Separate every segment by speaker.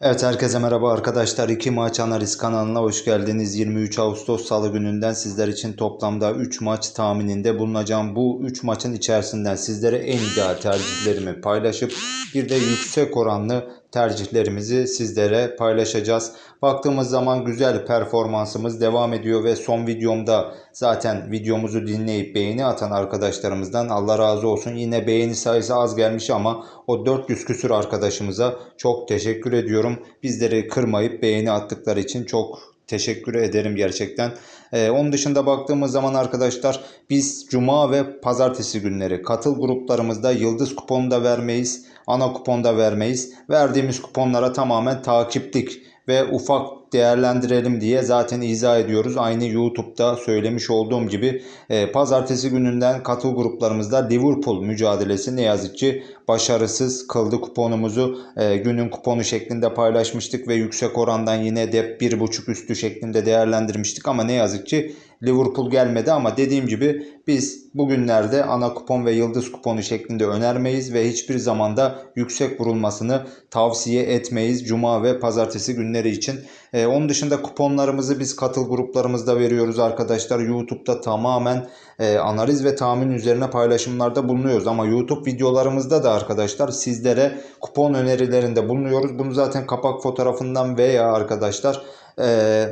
Speaker 1: Evet herkese merhaba arkadaşlar. 2 maç analiz kanalına hoş geldiniz. 23 Ağustos Salı gününden sizler için toplamda 3 maç tahmininde bulunacağım. Bu 3 maçın içerisinden sizlere en ideal tercihlerimi paylaşıp bir de yüksek oranlı tercihlerimizi sizlere paylaşacağız. Baktığımız zaman güzel performansımız devam ediyor ve son videomda zaten videomuzu dinleyip beğeni atan arkadaşlarımızdan Allah razı olsun. Yine beğeni sayısı az gelmiş ama o 400 küsür arkadaşımıza çok teşekkür ediyorum. Bizleri kırmayıp beğeni attıkları için çok teşekkür ederim gerçekten. Ee, onun dışında baktığımız zaman arkadaşlar biz cuma ve pazartesi günleri katıl gruplarımızda yıldız kuponu da vermeyiz. Ana kupon da vermeyiz. Verdiğimiz kuponlara tamamen takiplik ve ufak değerlendirelim diye zaten izah ediyoruz. Aynı YouTube'da söylemiş olduğum gibi e, pazartesi gününden katıl gruplarımızda Liverpool mücadelesi ne yazık ki başarısız kıldı kuponumuzu. E, günün kuponu şeklinde paylaşmıştık ve yüksek orandan yine de 1.5 üstü şeklinde değerlendirmiştik ama ne yazık ki Liverpool gelmedi ama dediğim gibi biz bugünlerde ana kupon ve yıldız kuponu şeklinde önermeyiz ve hiçbir zamanda yüksek vurulmasını tavsiye etmeyiz cuma ve pazartesi günleri için. Ee, onun dışında kuponlarımızı biz katıl gruplarımızda veriyoruz arkadaşlar. YouTube'da tamamen e, analiz ve tahmin üzerine paylaşımlarda bulunuyoruz. Ama YouTube videolarımızda da arkadaşlar sizlere kupon önerilerinde bulunuyoruz. Bunu zaten kapak fotoğrafından veya arkadaşlar e,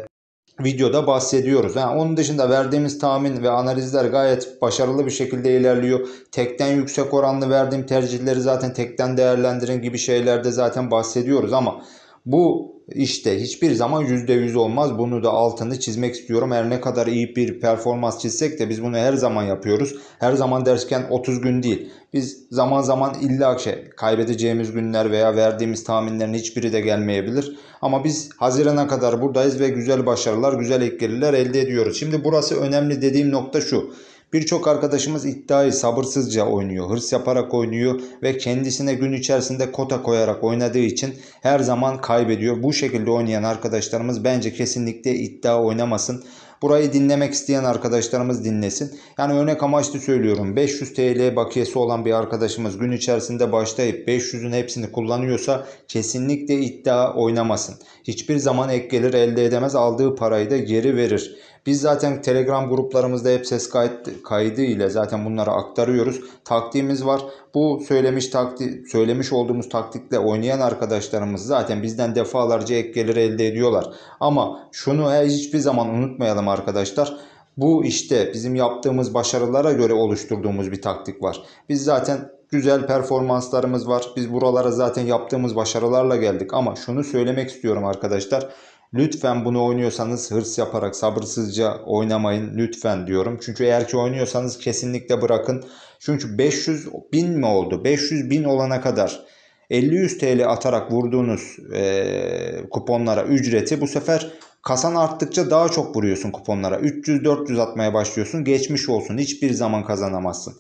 Speaker 1: videoda bahsediyoruz. Yani onun dışında verdiğimiz tahmin ve analizler gayet başarılı bir şekilde ilerliyor. Tekten yüksek oranlı verdiğim tercihleri zaten tekten değerlendirin gibi şeylerde zaten bahsediyoruz ama bu işte hiçbir zaman %100 olmaz. Bunu da altını çizmek istiyorum. Her ne kadar iyi bir performans çizsek de biz bunu her zaman yapıyoruz. Her zaman dersken 30 gün değil. Biz zaman zaman illa şey kaybedeceğimiz günler veya verdiğimiz tahminlerin hiçbiri de gelmeyebilir. Ama biz Haziran'a kadar buradayız ve güzel başarılar, güzel ek elde ediyoruz. Şimdi burası önemli dediğim nokta şu. Birçok arkadaşımız iddiayı sabırsızca oynuyor, hırs yaparak oynuyor ve kendisine gün içerisinde kota koyarak oynadığı için her zaman kaybediyor. Bu şekilde oynayan arkadaşlarımız bence kesinlikle iddia oynamasın. Burayı dinlemek isteyen arkadaşlarımız dinlesin. Yani örnek amaçlı söylüyorum. 500 TL bakiyesi olan bir arkadaşımız gün içerisinde başlayıp 500'ün hepsini kullanıyorsa kesinlikle iddia oynamasın. Hiçbir zaman ek gelir elde edemez. Aldığı parayı da geri verir. Biz zaten Telegram gruplarımızda hep ses kaydı ile zaten bunları aktarıyoruz. Taktiğimiz var. Bu söylemiş takti, söylemiş olduğumuz taktikle oynayan arkadaşlarımız zaten bizden defalarca ek gelir elde ediyorlar. Ama şunu hiçbir zaman unutmayalım arkadaşlar. Bu işte bizim yaptığımız başarılara göre oluşturduğumuz bir taktik var. Biz zaten güzel performanslarımız var. Biz buralara zaten yaptığımız başarılarla geldik ama şunu söylemek istiyorum arkadaşlar. Lütfen bunu oynuyorsanız hırs yaparak sabırsızca oynamayın lütfen diyorum. Çünkü eğer ki oynuyorsanız kesinlikle bırakın. Çünkü 500 bin mi oldu? 500 bin olana kadar 50-100 TL atarak vurduğunuz e, kuponlara ücreti bu sefer kasan arttıkça daha çok vuruyorsun kuponlara. 300-400 atmaya başlıyorsun. Geçmiş olsun. Hiçbir zaman kazanamazsın.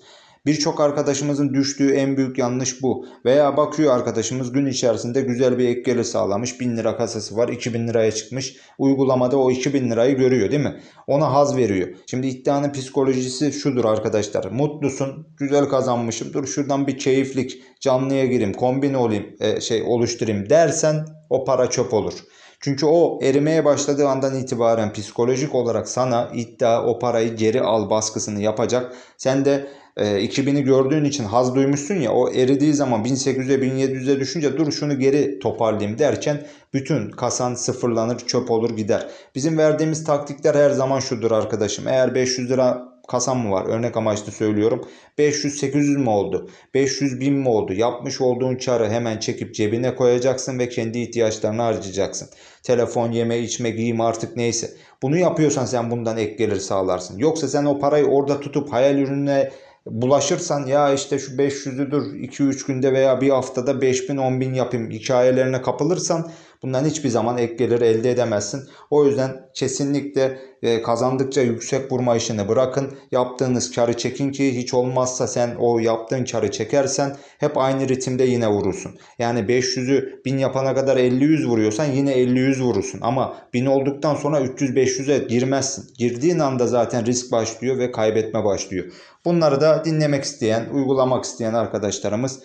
Speaker 1: Birçok arkadaşımızın düştüğü en büyük yanlış bu. Veya bakıyor arkadaşımız gün içerisinde güzel bir ek gelir sağlamış. 1000 lira kasası var 2000 liraya çıkmış. Uygulamada o 2000 lirayı görüyor değil mi? Ona haz veriyor. Şimdi iddianın psikolojisi şudur arkadaşlar. Mutlusun, güzel kazanmışım. Dur şuradan bir keyiflik, canlıya gireyim, kombin olayım, e, şey oluşturayım dersen o para çöp olur. Çünkü o erimeye başladığı andan itibaren psikolojik olarak sana iddia o parayı geri al baskısını yapacak. Sen de e, 2000'i gördüğün için haz duymuşsun ya o eridiği zaman 1800'e 1700'e düşünce dur şunu geri toparlayayım derken bütün kasan sıfırlanır çöp olur gider. Bizim verdiğimiz taktikler her zaman şudur arkadaşım. Eğer 500 lira kasam mı var? Örnek amaçlı söylüyorum. 500-800 mi oldu? 500 bin mi oldu? Yapmış olduğun çarı hemen çekip cebine koyacaksın ve kendi ihtiyaçlarını harcayacaksın. Telefon, yeme, içme, giyim artık neyse. Bunu yapıyorsan sen bundan ek gelir sağlarsın. Yoksa sen o parayı orada tutup hayal ürününe bulaşırsan ya işte şu 500'ü dur 2-3 günde veya bir haftada 5000 10.000 yapayım hikayelerine kapılırsan bundan hiçbir zaman ek gelir elde edemezsin. O yüzden kesinlikle e, kazandıkça yüksek vurma işini bırakın. Yaptığınız karı çekin ki hiç olmazsa sen o yaptığın karı çekersen hep aynı ritimde yine vurursun. Yani 500'ü 1000 yapana kadar 50-100 vuruyorsan yine 50-100 vurursun. Ama 1000 olduktan sonra 300-500'e girmezsin. Girdiğin anda zaten risk başlıyor ve kaybetme başlıyor. Bunları da dinlemek isteyen, uygulamak isteyen arkadaşlarımız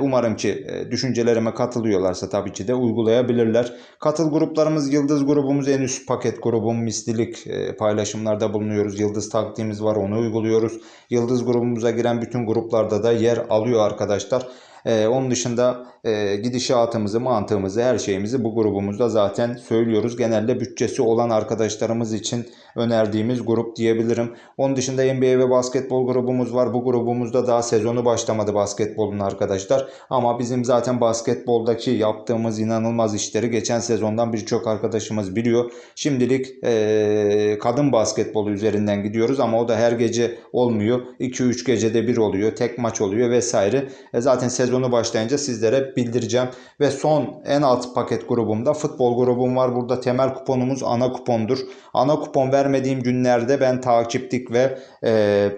Speaker 1: umarım ki e, düşüncelerime katılıyorlarsa tabii ki de uygulayabilirler. Katıl gruplarımız Yıldız grubumuz en üst paket grubum mislilik e, paylaşımlarda bulunuyoruz. Yıldız taktiğimiz var onu uyguluyoruz. Yıldız grubumuza giren bütün gruplarda da yer alıyor arkadaşlar. Ee, onun dışında e, gidişatımızı, mantığımızı, her şeyimizi bu grubumuzda zaten söylüyoruz. Genelde bütçesi olan arkadaşlarımız için önerdiğimiz grup diyebilirim. Onun dışında NBA ve basketbol grubumuz var. Bu grubumuzda daha sezonu başlamadı basketbolun arkadaşlar. Ama bizim zaten basketboldaki yaptığımız inanılmaz işleri geçen sezondan birçok arkadaşımız biliyor. Şimdilik e, kadın basketbolu üzerinden gidiyoruz ama o da her gece olmuyor. 2-3 gecede bir oluyor. Tek maç oluyor vesaire. E, zaten sezonu başlayınca sizlere bildireceğim. Ve son en alt paket grubumda futbol grubum var. Burada temel kuponumuz ana kupondur. Ana kupon vermediğim günlerde ben takiplik ve e,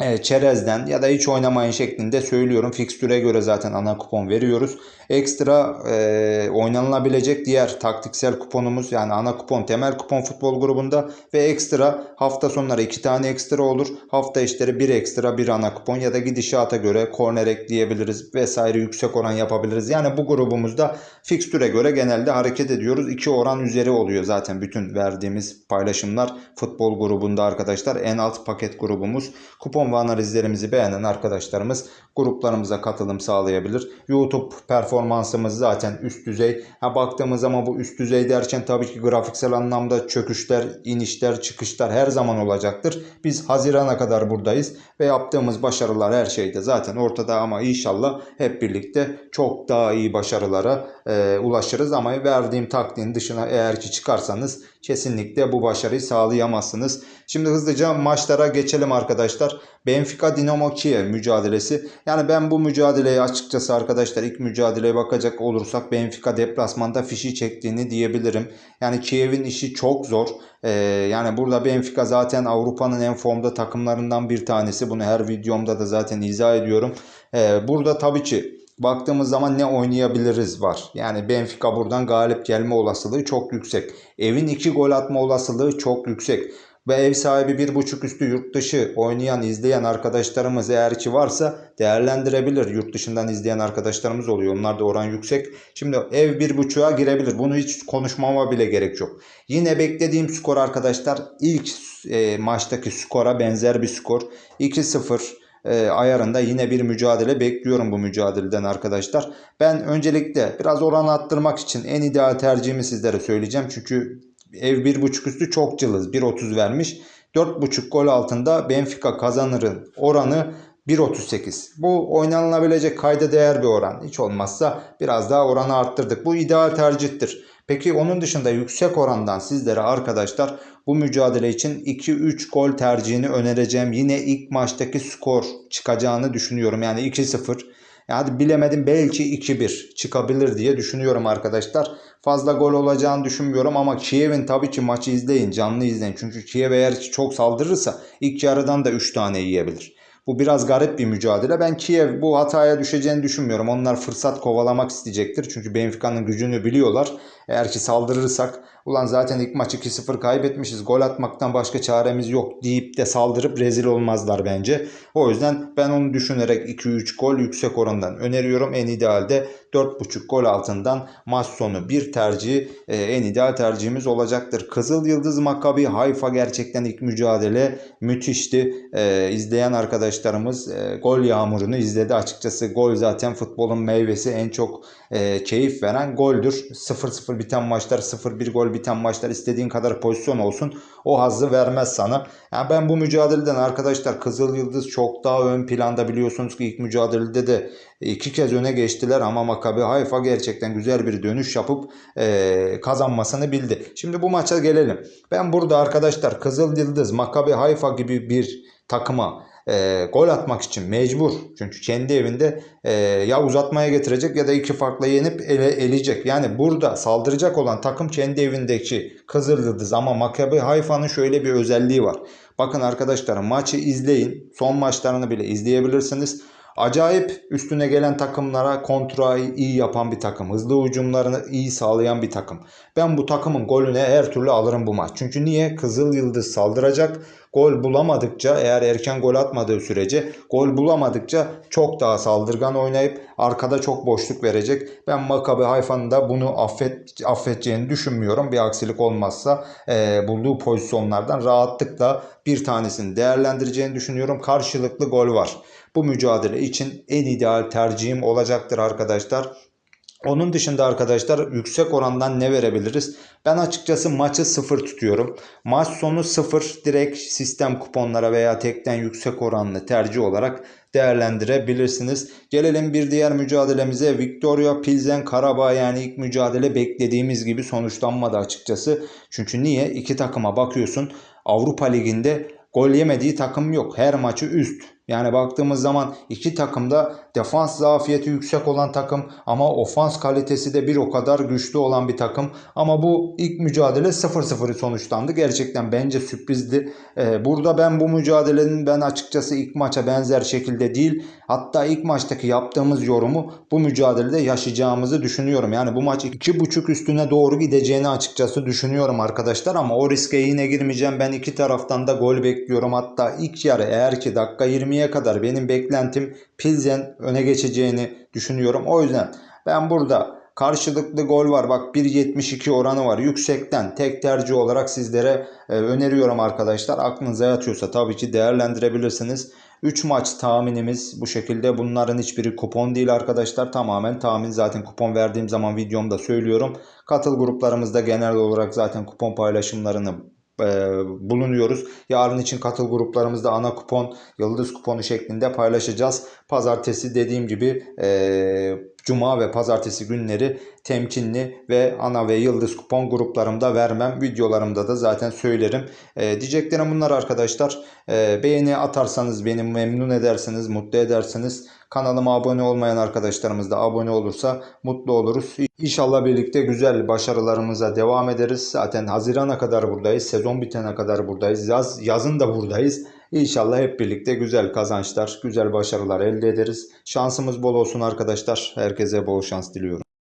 Speaker 1: e, çerezden ya da hiç oynamayın şeklinde söylüyorum. Fikstüre göre zaten ana kupon veriyoruz. Ekstra e, oynanılabilecek diğer taktiksel kuponumuz yani ana kupon temel kupon futbol grubunda ve ekstra hafta sonları iki tane ekstra olur. Hafta işleri bir ekstra bir ana kupon ya da gidişata göre korner ekleyebiliriz vesaire yüksek oran yapabiliriz. Yani bu grubumuzda fikstüre göre genelde hareket ediyoruz. İki oran üzeri oluyor zaten bütün verdiğimiz paylaşımlar futbol grubunda arkadaşlar. En alt paket grubumuz. Kupon ve analizlerimizi beğenen arkadaşlarımız gruplarımıza katılım sağlayabilir. YouTube performansımız zaten üst düzey. Ha, baktığımız zaman bu üst düzey derken tabii ki grafiksel anlamda çöküşler, inişler, çıkışlar her zaman olacaktır. Biz Haziran'a kadar buradayız ve yaptığımız başarılar her şeyde zaten ortada ama inşallah hep birlikte çok daha iyi başarılara e, ulaşırız ama verdiğim taktiğin dışına eğer ki çıkarsanız kesinlikle bu başarıyı sağlayamazsınız. Şimdi hızlıca maçlara geçelim arkadaşlar. Benfica Dinamo Kiev mücadelesi. Yani ben bu mücadeleyi açıkçası arkadaşlar ilk mücadeleye bakacak olursak Benfica deplasmanda fişi çektiğini diyebilirim. Yani Kiev'in işi çok zor. Ee, yani burada Benfica zaten Avrupa'nın en formda takımlarından bir tanesi. Bunu her videomda da zaten izah ediyorum. Ee, burada tabii ki baktığımız zaman ne oynayabiliriz var. Yani Benfica buradan galip gelme olasılığı çok yüksek. Evin 2 gol atma olasılığı çok yüksek. Ve ev sahibi bir buçuk üstü yurt dışı oynayan, izleyen arkadaşlarımız eğer ki varsa değerlendirebilir. Yurt dışından izleyen arkadaşlarımız oluyor. Onlar da oran yüksek. Şimdi ev bir buçuğa girebilir. Bunu hiç konuşmama bile gerek yok. Yine beklediğim skor arkadaşlar ilk e, maçtaki skora benzer bir skor. 2-0 e, ayarında yine bir mücadele bekliyorum bu mücadeleden arkadaşlar. Ben öncelikle biraz oranı attırmak için en ideal tercihimi sizlere söyleyeceğim. Çünkü ev 1.5 üstü çok cılız 1.30 vermiş. 4.5 gol altında Benfica kazanırın oranı 1.38. Bu oynanılabilecek kayda değer bir oran. Hiç olmazsa biraz daha oranı arttırdık. Bu ideal tercihtir. Peki onun dışında yüksek orandan sizlere arkadaşlar bu mücadele için 2-3 gol tercihini önereceğim. Yine ilk maçtaki skor çıkacağını düşünüyorum. Yani 2-0. Yani bilemedim belki 2-1 çıkabilir diye düşünüyorum arkadaşlar. Fazla gol olacağını düşünmüyorum ama Kiev'in tabii ki maçı izleyin, canlı izleyin. Çünkü Kiev eğer çok saldırırsa ilk yarıdan da 3 tane yiyebilir. Bu biraz garip bir mücadele. Ben Kiev bu hataya düşeceğini düşünmüyorum. Onlar fırsat kovalamak isteyecektir. Çünkü Benfica'nın gücünü biliyorlar. Eğer ki saldırırsak ulan zaten ilk maç 2-0 kaybetmişiz. Gol atmaktan başka çaremiz yok deyip de saldırıp rezil olmazlar bence. O yüzden ben onu düşünerek 2-3 gol yüksek orandan öneriyorum. En idealde 4.5 gol altından maç sonu bir tercih e, en ideal tercihimiz olacaktır. Kızıl Yıldız Makabi Hayfa gerçekten ilk mücadele müthişti. E, izleyen arkadaşlarımız e, gol yağmurunu izledi. Açıkçası gol zaten futbolun meyvesi en çok keyif veren goldür. 0-0 biten maçlar 0-1 gol biten maçlar istediğin kadar pozisyon olsun o hazzı vermez sana. Yani ben bu mücadeleden arkadaşlar Kızıl Yıldız çok daha ön planda biliyorsunuz ki ilk mücadelede de iki kez öne geçtiler ama Makabi Hayfa gerçekten güzel bir dönüş yapıp e, kazanmasını bildi. Şimdi bu maça gelelim. Ben burada arkadaşlar Kızıl Yıldız, Makabi Hayfa gibi bir takıma e, gol atmak için mecbur. Çünkü kendi evinde e, ya uzatmaya getirecek ya da iki farkla yenip ele, eleyecek. Yani burada saldıracak olan takım kendi evindeki Kızılyıldız ama Maccabi Hayfa'nın şöyle bir özelliği var. Bakın arkadaşlar maçı izleyin. Son maçlarını bile izleyebilirsiniz. Acayip üstüne gelen takımlara kontrayı iyi yapan bir takım. Hızlı hücumlarını iyi sağlayan bir takım. Ben bu takımın golüne her türlü alırım bu maç. Çünkü niye? Kızıl Yıldız saldıracak. Gol bulamadıkça eğer erken gol atmadığı sürece gol bulamadıkça çok daha saldırgan oynayıp arkada çok boşluk verecek. Ben Maccabi Hayfa'nın da bunu affet, affedeceğini düşünmüyorum. Bir aksilik olmazsa e, bulduğu pozisyonlardan rahatlıkla bir tanesini değerlendireceğini düşünüyorum. Karşılıklı gol var. Bu mücadele için en ideal tercihim olacaktır arkadaşlar. Onun dışında arkadaşlar yüksek orandan ne verebiliriz? Ben açıkçası maçı 0 tutuyorum. Maç sonu 0 direkt sistem kuponlara veya tekten yüksek oranlı tercih olarak değerlendirebilirsiniz. Gelelim bir diğer mücadelemize. Victoria Pilsen Karabağ yani ilk mücadele beklediğimiz gibi sonuçlanmadı açıkçası. Çünkü niye? İki takıma bakıyorsun. Avrupa Ligi'nde gol yemediği takım yok. Her maçı üst. Yani baktığımız zaman iki takım da defans zafiyeti yüksek olan takım ama ofans kalitesi de bir o kadar güçlü olan bir takım. Ama bu ilk mücadele 0-0 sonuçlandı. Gerçekten bence sürprizdi. Ee, burada ben bu mücadelenin ben açıkçası ilk maça benzer şekilde değil hatta ilk maçtaki yaptığımız yorumu bu mücadelede yaşayacağımızı düşünüyorum. Yani bu maç 2.5 üstüne doğru gideceğini açıkçası düşünüyorum arkadaşlar ama o riske yine girmeyeceğim. Ben iki taraftan da gol bekliyorum. Hatta ilk yarı eğer ki dakika 20'ye kadar benim beklentim Pilsen öne geçeceğini düşünüyorum. O yüzden ben burada karşılıklı gol var. Bak 1.72 oranı var. Yüksekten tek tercih olarak sizlere e, öneriyorum arkadaşlar. Aklınıza yatıyorsa tabii ki değerlendirebilirsiniz. 3 maç tahminimiz bu şekilde. Bunların hiçbiri kupon değil arkadaşlar. Tamamen tahmin. Zaten kupon verdiğim zaman videomda söylüyorum. Katıl gruplarımızda genel olarak zaten kupon paylaşımlarını bulunuyoruz. Yarın için katıl gruplarımızda ana kupon, yıldız kuponu şeklinde paylaşacağız. Pazartesi dediğim gibi cuma ve pazartesi günleri temkinli ve ana ve yıldız kupon gruplarımda vermem. Videolarımda da zaten söylerim. E, diyeceklerim bunlar arkadaşlar. E, beğeni atarsanız beni memnun edersiniz, mutlu edersiniz. Kanalıma abone olmayan arkadaşlarımız da abone olursa mutlu oluruz. İnşallah birlikte güzel başarılarımıza devam ederiz. Zaten Haziran'a kadar buradayız. Sezon bitene kadar buradayız. Yaz, yazın da buradayız. İnşallah hep birlikte güzel kazançlar, güzel başarılar elde ederiz. Şansımız bol olsun arkadaşlar. Herkese bol şans diliyorum.